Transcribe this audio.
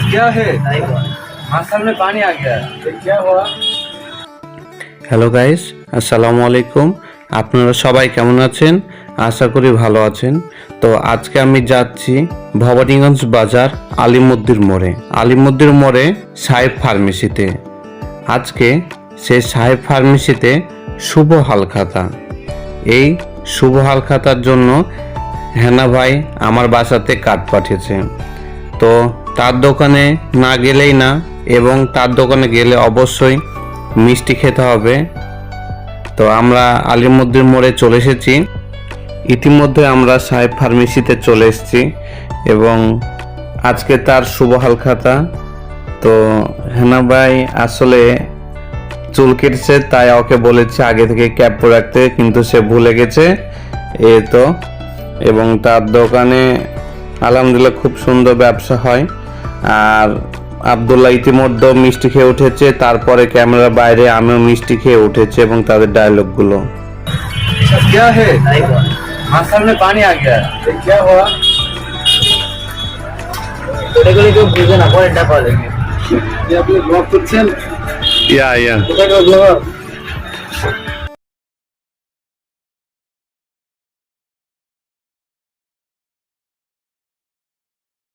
क्या है आसाम में पानी आ गया है क्या हुआ হ্যালো গাইস আসসালামু আলাইকুম আপনারা সবাই কেমন আছেন আশা করি ভালো আছেন তো আজকে আমি যাচ্ছি ভবানীগঞ্জ বাজার আলিমুদ্দির মোড়ে আলিমুদ্দির মোড়ে সাহেব ফার্মেসিতে আজকে সেই সাহেব ফার্মেসিতে শুভ হালখাতা এই শুভ হালখাতার জন্য হেনা ভাই আমার বাসাতে কার্ড পাঠিয়েছে তো তার দোকানে না গেলেই না, এবং তার দোকানে গেলে অবশ্যই মিষ্টি খেতে হবে। তো আমরা আলিমুদ্দির মোড়ে চলে এসেছি। ইতিমধ্যে আমরা সাহেব ফার্মেসিতে চলে এসেছি, এবং আজকে তার শুভ হালখাতা। তো হেনা ভাই আসলে চুল কেটেছে, তাই ওকে বলেছে আগে থেকে ক্যাপ পরে রাখতে, কিন্তু সে ভুলে গেছে। এ তো, এবং তার দোকানে আলহামদুলিল্লাহ খুব সুন্দর ব্যবসা হয়। আর আবদুল্লাহ ইতিমধ্যে মিষ্টি খেয়ে উঠেছে তারপরে ক্যামেরার বাইরে আমিও মিষ্টি খেয়ে উঠেছে এবং তাদের ডায়লগগুলো क्या है आसाम में पानी आ गया है क्या हुआ এগুলো কেউ বুঝে না পরে এটা পাওয়া যাবে ये अपने ब्लॉग করছেন ইয়া ইয়া কোথায় ব্লগার